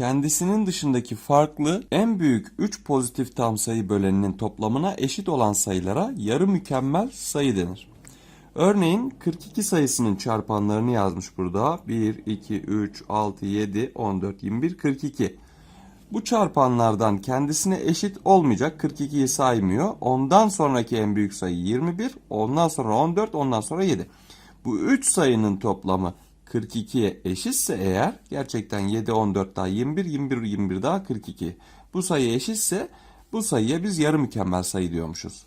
kendisinin dışındaki farklı en büyük 3 pozitif tam sayı böleninin toplamına eşit olan sayılara yarı mükemmel sayı denir. Örneğin 42 sayısının çarpanlarını yazmış burada. 1, 2, 3, 6, 7, 14, 21, 42. Bu çarpanlardan kendisine eşit olmayacak 42'yi saymıyor. Ondan sonraki en büyük sayı 21, ondan sonra 14, ondan sonra 7. Bu 3 sayının toplamı 42'ye eşitse eğer gerçekten 7, 14 daha 21, 21, 21 daha 42. Bu sayı eşitse bu sayıya biz yarı mükemmel sayı diyormuşuz.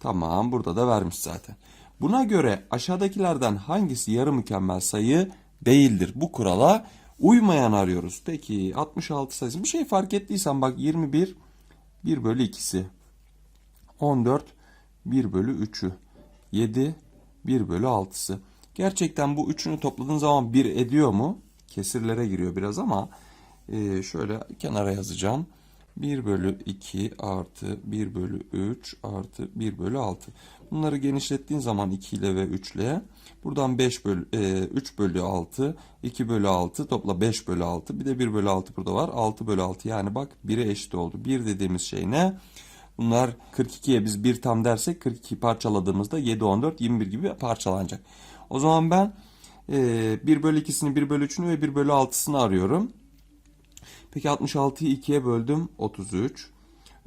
Tamam burada da vermiş zaten. Buna göre aşağıdakilerden hangisi yarı mükemmel sayı değildir? Bu kurala uymayan arıyoruz. Peki 66 sayısı. Bir şey fark ettiysen bak 21 1 bölü 2'si. 14 1 bölü 3'ü. 7 1 bölü 6'sı. Gerçekten bu üçünü topladığın zaman 1 ediyor mu? Kesirlere giriyor biraz ama e, şöyle kenara yazacağım. 1 bölü 2 artı 1 bölü 3 artı 1 bölü 6. Bunları genişlettiğin zaman 2 ile ve 3 ile buradan 5 bölü, e, 3 bölü 6 2 bölü 6 topla 5 bölü 6 bir de 1 bölü 6 burada var 6 bölü 6 yani bak 1'e eşit oldu. 1 dediğimiz şey ne? Bunlar 42'ye biz 1 tam dersek 42 parçaladığımızda 7, 14, 21 gibi parçalanacak. O zaman ben e, 1 bölü 2'sini 1 bölü 3'ünü ve 1 bölü 6'sını arıyorum. Peki 66'yı 2'ye böldüm 33.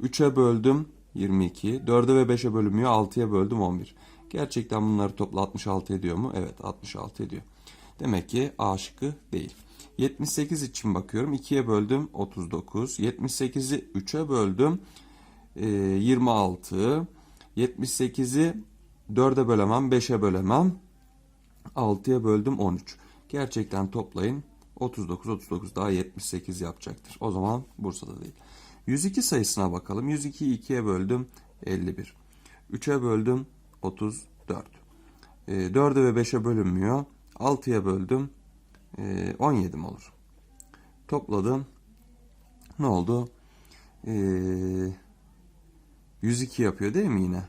3'e böldüm 22. 4'e ve 5'e bölünmüyor 6'ya böldüm 11. Gerçekten bunları topla 66 ediyor mu? Evet 66 ediyor. Demek ki A şıkkı değil. 78 için bakıyorum. 2'ye böldüm 39. 78'i 3'e böldüm e, 26. 78'i 4'e bölemem 5'e bölemem. 6'ya böldüm 13. Gerçekten toplayın 39 39 daha 78 yapacaktır. O zaman Bursa'da değil. 102 sayısına bakalım. 102'yi 2'ye böldüm 51. 3'e böldüm 34. E, 4'e ve 5'e bölünmüyor. 6'ya böldüm e, 17 mi olur? Topladım. Ne oldu? E, 102 yapıyor değil mi yine?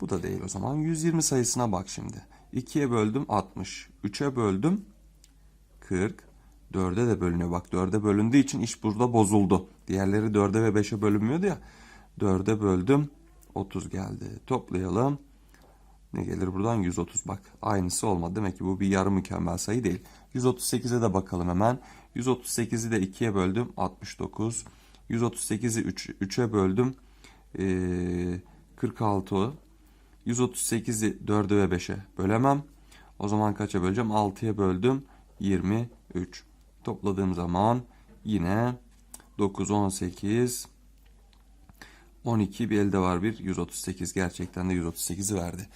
Bu da değil o zaman. 120 sayısına bak şimdi. 2'ye böldüm 60. 3'e böldüm 40. 4'e de bölünüyor. Bak 4'e bölündüğü için iş burada bozuldu. Diğerleri 4'e ve 5'e bölünmüyordu ya. 4'e böldüm 30 geldi. Toplayalım. Ne gelir buradan? 130 bak. Aynısı olmadı. Demek ki bu bir yarı mükemmel sayı değil. 138'e de bakalım hemen. 138'i de 2'ye böldüm 69. 138'i 3, 3'e böldüm ee, 46. 138'i 4'e ve 5'e bölemem. O zaman kaça böleceğim? 6'ya böldüm 23. Topladığım zaman yine 9, 18, 12 bir elde var bir 138 gerçekten de 138'i verdi.